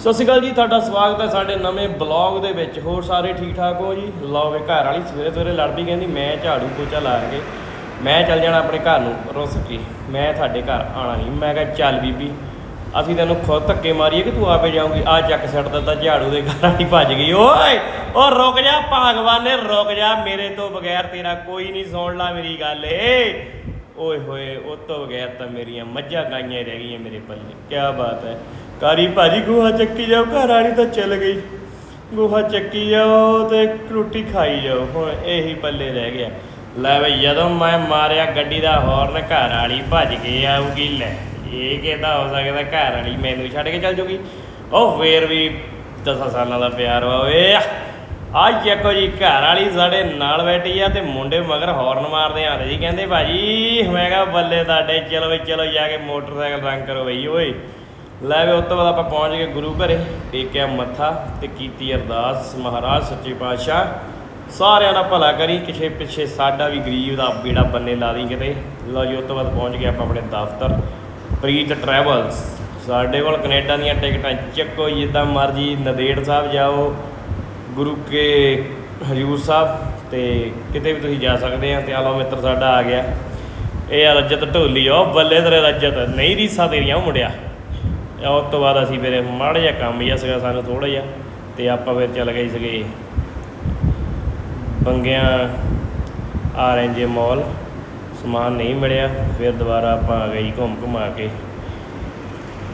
ਸਤਿ ਸ਼੍ਰੀ ਅਕਾਲ ਜੀ, ਤੁਹਾਡਾ ਸਵਾਗਤ ਹੈ ਸਾਡੇ ਨਵੇਂ ਬਲੌਗ ਦੇ ਵਿੱਚ। ਹੋਰ ਸਾਰੇ ਠੀਕ ਠਾਕ ਹੋ ਜੀ? ਲਓ ਵੇ ਘਰ ਵਾਲੀ ਸਵੇਰੇ ਸਵੇਰੇ ਲੜ ਪਈ ਕਹਿੰਦੀ, ਮੈਂ ਝਾੜੂ ਪੋਚਾ ਲਾ ਕੇ ਮੈਂ ਚੱਲ ਜਾਣਾ ਆਪਣੇ ਘਰ ਨੂੰ ਰੁੱਸ ਕੇ। ਮੈਂ ਤੁਹਾਡੇ ਘਰ ਆਣਾ ਨਹੀਂ। ਮੈਂ ਕਿਹਾ, ਚੱਲ ਬੀਬੀ, ਅਸੀਂ ਤੈਨੂੰ ਖੁਦ ਧੱਕੇ ਮਾਰੀਏ ਕਿ ਤੂੰ ਆਪੇ ਜਾਊਂਗੀ? ਆ ਚੱਕ ਛੱਡ ਦਿੱਤਾ, ਝਾੜੂ ਦੇ ਘਰ ਵਾਲੀ ਭੱਜ ਗਈ। ਓਏ, ਓ ਰੁਕ ਜਾ, ਭਾਗਵਾਨੇ ਰੁਕ ਜਾ। ਮੇਰੇ ਤੋਂ ਬਗੈਰ ਤੇਰਾ ਕੋਈ ਨਹੀਂ ਸੁਣ ਲਾ ਮੇਰੀ ਗੱਲ। ਏ, ਓਏ ਹੋਏ ਉਹ ਤੋਂ ਬਗੈਰ ਤਾਂ ਮੇਰੀਆਂ ਮੱਝਾਂ ਗਾਈਆਂ ਰਹਿ ਗਈਆਂ ਮੇਰੇ ਪੱਲੇ। ਕੀ ਬਾਤ ਹੈ। ਕਾਰੀ ਭਾਜੀ ਗੋਹਾ ਚੱਕੀ ਜਾਓ, ਘਰ ਵਾਲੀ ਤਾਂ ਚੱਲ ਗਈ। ਗੋਹਾ ਚੱਕੀ ਜਾਓ ਤੇ ਰੋਟੀ ਖਾਈ ਜਾਓ। ਹੁਣ ਇਹੀ ਪੱਲੇ ਰਹਿ ਗਿਆ। ਲੈ ਬਈ, ਜਦੋਂ ਮੈਂ ਮਾਰਿਆ ਗੱਡੀ ਦਾ ਹਾਰਨ ਘਰ ਵਾਲੀ ਭੱਜ ਕੇ ਆਊਗੀ। ਲੈ, ਇਹ ਕਿਹਦਾ ਹੋ ਸਕਦਾ? ਘਰ ਵਾਲੀ ਮੈਨੂੰ ਛੱਡ ਕੇ ਚੱਲ ਜੂਗੀ। ਉਹ ਫੇਰ ਵੀ 10 ਸਾਲਾਂ ਦਾ ਪਿਆਰ ਵਾ ਓਏ। ਆ ਚੱਕੋ ਜੀ, ਘਰ ਵਾਲੀ ਸਾਡੇ ਨਾਲ ਬੈਠੀ ਆ ਤੇ ਮੁੰਡੇ ਮਗਰ ਹਾਰਨ ਮਾਰਦੇ ਆਂਦੇ ਜੀ। ਕਹਿੰਦੇ ਭਾਜੀ, ਮੈਂ ਕਿਹਾ ਬੱਲੇ ਤੁਹਾਡੇ, ਚਲੋ ਬਈ, ਚਲੋ ਜਾ ਕੇ ਮੋਟਰਸਾਈਕਲ ਰੰਗ ਕਰੋ ਬਈ, ਓਏ। ਲੈ ਵੇ ਉਸ ਤੋਂ ਬਾਅਦ ਆਪਾਂ ਪਹੁੰਚ ਗਏ ਗੁਰੂ ਘਰੇ, ਟੇਕਿਆ ਮੱਥਾ ਤੇ ਕੀਤੀ ਅਰਦਾਸ। ਮਹਾਰਾਜ, ਸੱਚੇ ਪਾਤਸ਼ਾਹ, ਸਾਰਿਆਂ ਦਾ ਭਲਾ ਕਰੀ ਕਿਸੇ ਪਿੱਛੇ ਸਾਡਾ ਵੀ ਗਰੀਬ ਦਾ ਬੇੜਾ ਬੰਨੇ ਲਾ ਦੀ ਕਿਤੇ। ਲਓ ਜੀ, ਉਸ ਤੋਂ ਬਾਅਦ ਪਹੁੰਚ ਗਏ ਆਪਾਂ ਆਪਣੇ ਦਫ਼ਤਰ, ਪ੍ਰੀਤ ਟਰੈਵਲਸ। ਸਾਡੇ ਕੋਲ ਕੈਨੇਡਾ ਦੀਆਂ ਟਿਕਟਾਂ ਚੱਕੋ, ਜਿੱਦਾਂ ਮਰਜ਼ੀ, ਨਦੇੜ ਸਾਹਿਬ ਜਾਓ, ਗੁਰੂ ਕੇ ਹਜੂਰ ਸਾਹਿਬ ਤੇ ਕਿਤੇ ਵੀ ਤੁਸੀਂ ਜਾ ਸਕਦੇ ਆ, ਤੇ ਆਲੋ ਮਿੱਤਰ ਸਾਡਾ ਆ ਗਿਆ। ਇਹ ਆ ਰਜਤ ਢੋਲੀ, ਉਹ ਬੱਲੇ ਤੇਰੇ ਰਜਤ, ਨਹੀਂ ਰੀਸਾਂ ਤੇਰੀਆਂ ਉਹ ਮੁੰਡਿਆ। ਉਸ ਤੋਂ ਬਾਅਦ ਅਸੀਂ ਫਿਰ ਮਾੜਾ ਜਿਹਾ ਕੰਮ ਜਿਹਾ ਸੀਗਾ ਸਾਨੂੰ ਥੋੜਾ ਜਿਹਾ ਤੇ ਆਪਾਂ ਫਿਰ ਚੱਲ ਗਏ ਸੀਗੇ ਬੰਗਿਆਂ ਆਰਐਨਜੇ ਮਾਲ ਸਮਾਨ ਨਹੀਂ ਮਿਲਿਆ, ਫਿਰ ਦੁਬਾਰਾ ਆਪਾਂ ਆ ਗਏ ਘੁੰਮ ਘੁਮਾ ਕੇ।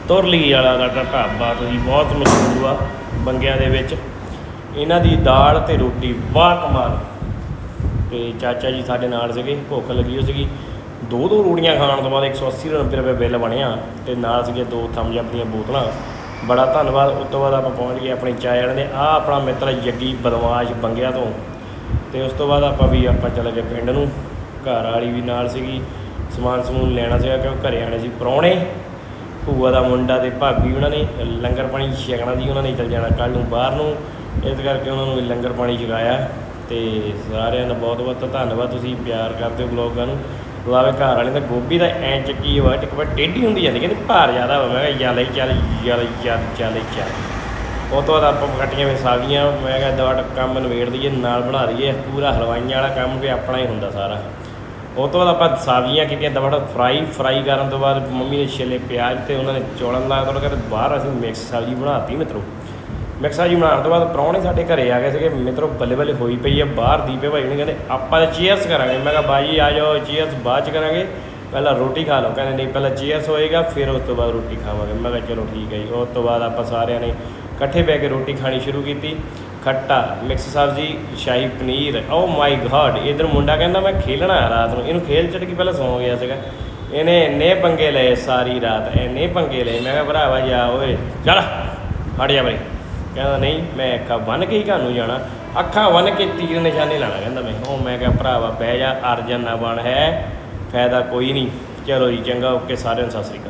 ਤੁਰਲੀ ਵਾਲਾ ਦਾ ਢਾਬਾ ਤੁਸੀਂ ਬਹੁਤ ਮਸ਼ਹੂਰ ਆ ਬੰਗਿਆਂ ਦੇ ਵਿੱਚ। ਇਹਨਾਂ ਦੀ ਦਾਲ ਤੇ ਰੋਟੀ ਵਾਹ ਕਮਾਲ। ਤੇ ਚਾਚਾ ਜੀ ਸਾਡੇ ਨਾਲ ਸੀਗੇ, ਭੁੱਖ ਲੱਗੀ ਹੋ ਸੀਗੀ। ਦੋ ਦੋ ਰੋਟੀਆਂ ਖਾਣ ਤੋਂ ਬਾਅਦ 180 90 ਰੁਪਏ ਬਿੱਲ ਬਣਿਆ ਤੇ ਨਾਲ ਸੀਗੇ ਦੋ ਥੰਮਜ ਆਪਣੀਆਂ ਬੋਤਲਾਂ। ਬੜਾ ਧੰਨਵਾਦ। ਉਸ ਤੋਂ ਬਾਅਦ ਆਪਾਂ ਪਹੁੰਚ ਗਏ ਆਪਣੇ ਚਾਏ ਵਾਲੇ ਦੇ। ਆ ਆਪਣਾ ਮਿੱਤਰ ਜੱਗੀ ਬਦਮਾਸ਼ ਬੰਗਿਆ ਤੋਂ। ਤੇ ਉਸ ਤੋਂ ਬਾਅਦ ਆਪਾਂ ਵੀ ਆਪਾਂ ਚਲੇ ਗਏ ਪਿੰਡ ਨੂੰ। ਘਰ ਵਾਲੀ ਵੀ ਨਾਲ ਸੀਗੀ। ਸਮਾਨ ਸਮੂਨ ਲੈਣਾ ਸੀਗਾ ਕਿਉਂਕਿ ਘਰੇ ਆਣੇ ਸੀ ਪ੍ਰਾਹੁਣੇ। ਭੂਆ ਦਾ ਮੁੰਡਾ ਤੇ ਭਾਬੀ ਉਹਨਾਂ ਨੇ। ਲੰਗਰ ਪਾਣੀ ਛਕਣਾ ਸੀ ਉਹਨਾਂ ਨੇ ਚੱਲ ਜਾਣਾ ਕੱਲ ਨੂੰ ਬਾਹਰ ਨੂੰ। ਇਸ ਕਰਕੇ ਉਹਨਾਂ ਨੂੰ ਲੰਗਰ ਪਾਣੀ ਛਕਾਇਆ। ਤੇ ਸਾਰਿਆਂ ਦਾ ਬਹੁਤ ਬਹੁਤ ਧੰਨਵਾਦ। ਤੁਸੀਂ ਪਿਆਰ ਕਰਦੇ ਹੋ ਬਲੌਗਾਂ ਨੂੰ। ਲਾਵੇ ਘਰ ਵਾਲੇ ਤਾਂ ਗੋਭੀ ਦਾ ਐਂ ਚੱਕੀ ਹੋਇਆ ਟਿਕ ਟੇਢੀ ਹੁੰਦੀ ਜਾਂਦੀ, ਕਹਿੰਦੇ ਭਾਰ ਜ਼ਿਆਦਾ ਵਾ, ਮੈਂ ਕਿਹਾ ਚੱਲ ਚੱਲ ਚੱਲ ਚੱਲ ਚੱਲ ਚੱਲ ਉਹ ਤੋਂ ਬਾਅਦ ਆਪਾਂ ਕੱਟੀਆਂ ਵੇ ਸਾਗੀਆਂ ਮੈਂ ਕਿਹਾ ਦਵਾ ਕੰਮ ਨਵੇੜ ਦਈਏ ਨਾਲ ਬਣਾ ਦਈਏ ਪੂਰਾ ਹਲਵਾਈਆਂ ਵਾਲਾ ਕੰਮ ਵੀ ਆਪਣਾ ਹੀ ਹੁੰਦਾ ਸਾਰਾ। ਉਹ ਤੋਂ ਬਾਅਦ ਆਪਾਂ ਸਾਗੀਆਂ ਕੀਤੀਆਂ ਦਵਾ ਫਰਾਈ ਫਰਾਈ ਕਰਨ ਤੋਂ ਬਾਅਦ ਮੰਮੀ ਨੇ ਛਿੱਲੇ ਪਿਆਜ਼ ਤੇ ਉਹਨਾਂ ਨੇ ਚੌਲਾਂ ਲਾ ਤੋਂ ਕਹਿੰਦੇ ਬਾਹਰ ਅਸੀਂ ਮਿਕਸ ਸਬਜ਼ੀ ਬਣਾਤੀ ਮਿੱਤਰੋ। ਮਿਕਸ ਸਬਜ਼ੀ ਬਣਾਉਣ ਤੋਂ ਬਾਅਦ ਪ੍ਰਾਹੁਣੇ ਸਾਡੇ ਘਰੇ ਆ ਗਏ ਸੀਗੇ ਮਿੱਤਰੋ ਬੱਲੇ ਬੱਲੇ ਹੋਈ ਪਈ ਆ, ਬਾਹਰ ਦੀਪੇ ਭਾਈ ਨੇ ਕਹਿੰਦੇ, ਆਪਾਂ ਤਾਂ ਚੀਅਰਸ ਕਰਾਂਗੇ। ਮੈਂ ਕਿਹਾ ਬਾਜੀ ਆ ਜਾਓ ਚੀਅਰਸ ਬਾਅਦ ਚ ਕਰਾਂਗੇ। ਪਹਿਲਾਂ ਰੋਟੀ ਖਾ ਲਓ, ਕਹਿੰਦੇ ਨਹੀਂ, ਪਹਿਲਾਂ ਚੀਅਰਸ ਹੋਏਗਾ, ਫਿਰ ਉਸ ਤੋਂ ਬਾਅਦ ਰੋਟੀ ਖਾਵਾਂਗੇ। ਮੈਂ ਕਿਹਾ ਚਲੋ ਠੀਕ ਹੈ ਜੀ, ਉਸ ਤੋਂ ਬਾਅਦ ਆਪਾਂ ਸਾਰਿਆਂ ਨੇ ਇਕੱਠੇ ਬਹਿ ਕੇ ਰੋਟੀ ਖਾਣੀ ਸ਼ੁਰੂ ਕੀਤੀ। ਖੱਟਾ, ਮਿਕਸ ਸਬਜ਼ੀ, ਸ਼ਾਹੀ ਪਨੀਰ ਓ ਮਾਈ ਗॉड ਇਧਰ ਮੁੰਡਾ ਕਹਿੰਦਾ ਮੈਂ ਖੇਲਣਾ ਹੈ ਰਾਤ ਨੂੰ। ਇਹਨੂੰ ਖੇਲ ਚੜ ਕੇ ਪਹਿਲਾਂ ਸੌਂ ਗਿਆ ਸੀਗਾ। ਇਹਨੇ ਇੰਨੇ ਪੰਗੇ ਲਏ ਸਾਰੀ ਰਾਤ, ਇੰਨੇ ਪੰਗੇ ਲਏ। ਮੈਂ ਕਿਹਾ ਭਰਾਵਾ ਜਾ ਓਏ, ਚੱਲ, ਹਟ ਜਾ ਬਈ। ਕਹਿੰਦਾ ਨਹੀਂ, ਮੈਂ ਅੱਖਾਂ ਬੰਨ ਕੇ ਹੀ ਘਰ ਨੂੰ ਜਾਣਾ। ਅੱਖਾਂ ਬੰਨ ਕੇ ਤੀਰ ਨਿਸ਼ਾਨੇ ਲਾਣਾ ਕਹਿੰਦਾ ਮੈਂ। ਉਹ ਮੈਂ ਕਿਹਾ, ਭਰਾਵਾ ਬਹਿ ਜਾ, ਅਰਜਨ ਨਾ ਬਣ ਹੈ, ਫਾਇਦਾ ਕੋਈ ਨਹੀਂ। ਚਲੋ ਜੀ, ਚੰਗਾ, ਓਕੇ, ਸਾਰਿਆਂ ਨੂੰ ਸਤਿ ਸ੍ਰੀ ਅਕਾਲ।